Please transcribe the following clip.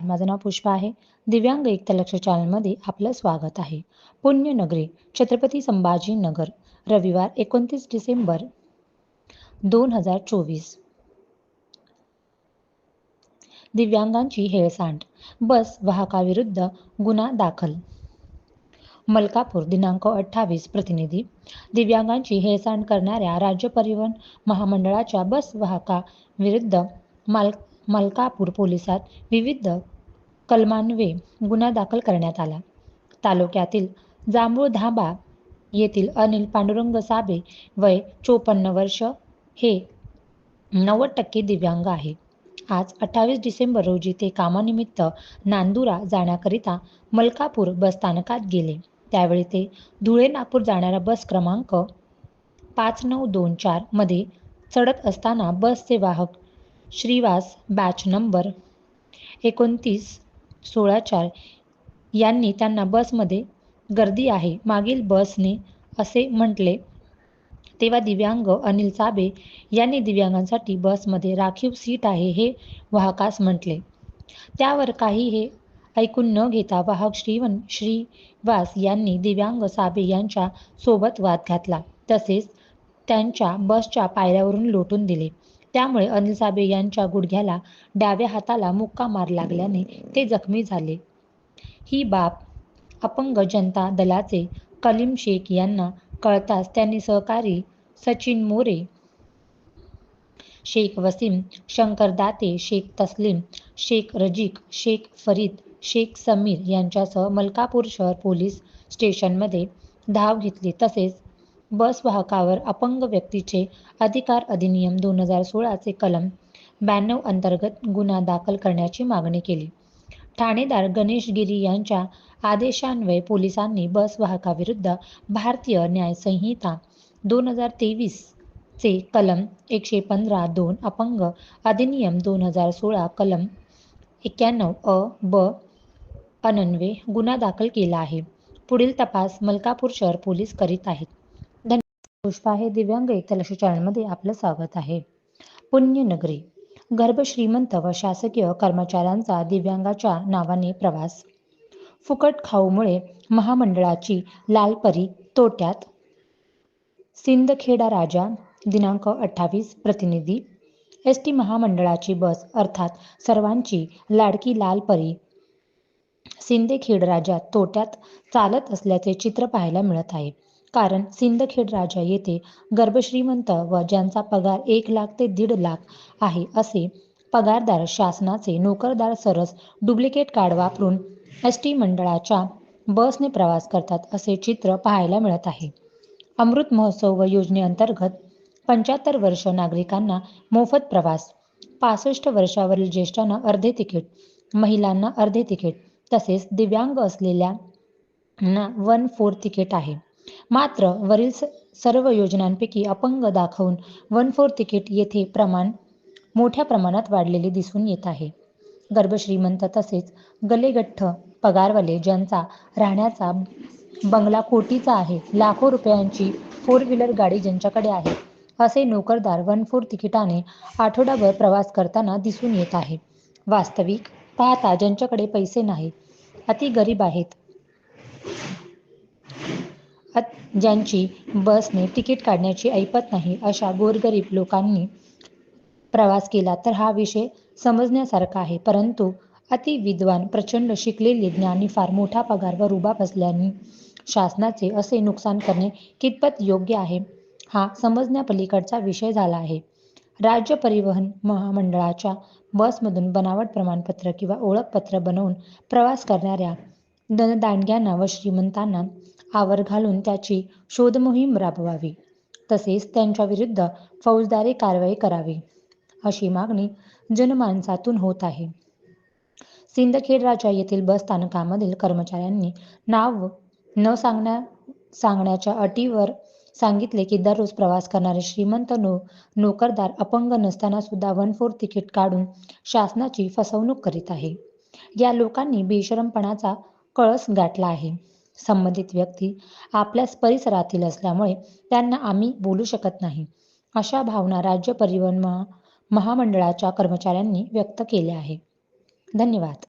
माझं नाव पुष्पा आहे. दिव्यांग एक लक्ष चॅनलमध्ये आपलं स्वागत आहे. पुण्यनगरी छत्रपती संभाजीनगर रविवार एकोणतीस डिसेंबर दोन हजार चोवीस. दिव्यांगांची हेळसांड बस वाहकाविरुद्ध गुन्हा दाखल. मलकापूर दिनांक अठ्ठावीस प्रतिनिधी. दिव्यांगांची हेळसांड करणाऱ्या राज्य परिवहन महामंडळाच्या बस वाहकाविरुद्ध माल मलकापूर पोलिसात विविध कलमान्वये गुन्हा दाखल करण्यात आला. तालुक्यातील जांभूळ धाबा येथील अनिल पांडुरंग साबे वय चोपन्न वर्ष हे नव्वद टक्के दिव्यांग आहे. आज अठ्ठावीस डिसेंबर रोजी ते कामानिमित्त नांदुरा जाण्याकरिता मलकापूर बसस्थानकात गेले. त्यावेळी ते धुळे नागपूर जाणारा बस क्रमांक पाच नऊ दोन चारमध्ये चढत असताना बसचे वाहक श्रीवास बॅच नंबर एकोणतीस सोळा चार यांनी त्यांना बसमध्ये गर्दी आहे. मागील बसने असे म्हटले. तेव्हा दिव्यांग अनिल साबे यांनी दिव्यांगांसाठी बसमध्ये राखीव सीट आहे हे वाहकास म्हटले. त्यावर काही हे ऐकून न घेता वाहक श्रीवन श्रीवास यांनी दिव्यांग साबे यांच्या सोबत वाद घातला. तसेच त्यांच्या बसच्या पायऱ्यावरून लोटून दिले. त्यामुळे अनिल साबे यांच्या गुडघ्याला डाव्या हाताला मुक्का मार लागल्याने ते जखमी झाले. ही बाब अपंग जनता दलाचे कलीम शेख यांना कळताच त्यांनी सहकारी सचिन मोरे शेख वसीम शंकर दाते शेख तस्लीम शेख रजिक शेख फरीद शेख समीर यांच्यासह मलकापूर शहर पोलीस स्टेशनमध्ये धाव घेतली. तसेच बस वाहकावर अपंग व्यक्तीचे अधिकार अधिनियम दोन हजार सोळाचे कलम ब्याण्णव अंतर्गत गुन्हा दाखल करण्याची मागणी केली. ठाणेदार गणेश गिरी यांच्या आदेशान्वये पोलिसांनी बस वाहकाविरुद्ध भारतीय न्याय संहिता दोन हजार तेवीस चे कलम एकशे पंधरा दोन अपंग अधिनियम दोन हजार सोळा कलम एक्क्याण्णव अ ब अनन्वे गुन्हा दाखल केला आहे. पुढील तपास मलकापूर शहर पोलीस करीत आहेत. पुष्पा हे दिव्यांग एकतलाशी लक्ष चॅनलमध्ये आपलं स्वागत आहे. पुण्यनगरी गर्भ श्रीमंत व शासकीय कर्मचाऱ्यांचा दिव्यांगाच्या नावाने प्रवास. फुकट खाऊमुळे महामंडळाची लालपरी तोट्यात. सिंदखेडा राजा दिनांक अठ्ठावीस प्रतिनिधी. एस टी महामंडळाची बस अर्थात सर्वांची लाडकी लालपरी. सिंदखेड राजा तोट्यात चालत असल्याचे चित्र पाहायला मिळत आहे. कारण सिंदखेड राजा येथे गर्भश्रीमंत व ज्यांचा पगार एक लाख ते दीड लाख आहे असे पगारदार शासनाचे नोकरदार सरस डुप्लिकेट कार्ड वापरून एस टी मंडळाच्या बसने प्रवास करतात असे चित्र पाहायला मिळत आहे. अमृत महोत्सव व योजनेअंतर्गत पंच्याहत्तर वर्ष नागरिकांना मोफत प्रवास पासष्ट वर्षावरील ज्येष्ठांना अर्धे तिकीट महिलांना अर्धे तिकीट तसेच दिव्यांग असलेल्या ना वन फोर तिकीट आहे. मात्र वरील सर्व योजनांपैकी अपंग दाखवून वन फोर तिकीट येथे प्रमाण मोठ्या प्रमाणात वाढलेले दिसून येत आहे. गर्भश्रीमंत तसेच गलेगठ्ठ पगारवाले ज्यांचा राहण्याचा बंगला कोटीचा आहे लाखो रुपयांची फोर व्हीलर गाडी ज्यांच्याकडे आहे असे नोकरदार वन फोर तिकिटाने आठवडाभर प्रवास करताना दिसून येत आहे. वास्तविक पाहता ज्यांच्याकडे पैसे नाही अति गरीब आहेत. ज्यांची बसने तिकीट काढण्याची ऐपत नाही अशा गोरगरीब लोकांनी प्रवास केला तर हा विषय समजण्यासारखा आहे. परंतु अतिविद्वान प्रचंड शिकलेले ज्ञानी फार मोठा पगार व रुबाब असल्याने शासनाचे असे नुकसान करणे कितपत योग्य आहे हा समजण्यापलीकडचा विषय झाला आहे. राज्य परिवहन महामंडळाच्या बसमधून बनावट प्रमाणपत्र किंवा ओळखपत्र बनवून प्रवास करणाऱ्या धनदांडग्यांना व श्रीमंतांना आवर घालून त्याची शोधमोहीम राबवावी. तसेच त्यांच्या विरुद्ध फौजदारी कारवाई करावी. अशी मागणी जनमानसातून होत आहे. सिंदखेड राजा येथील बस स्थानकामधील कर्मचाऱ्यांनी नाव न सांगण्या सांगण्याच्या अटीवर सांगितले की दररोज प्रवास करणारे श्रीमंत नो नोकरदार अपंग नसताना सुद्धा वन फोर तिकीट काढून शासनाची फसवणूक करीत आहे. या लोकांनी बेशरमपणाचा कळस गाठला आहे. संबंधित व्यक्ती आपल्याच परिसरातील असल्यामुळे त्यांना आम्ही बोलू शकत नाही. अशा भावना राज्य परिवहन महा महामंडळाच्या कर्मचाऱ्यांनी व्यक्त केल्या आहे धन्यवाद.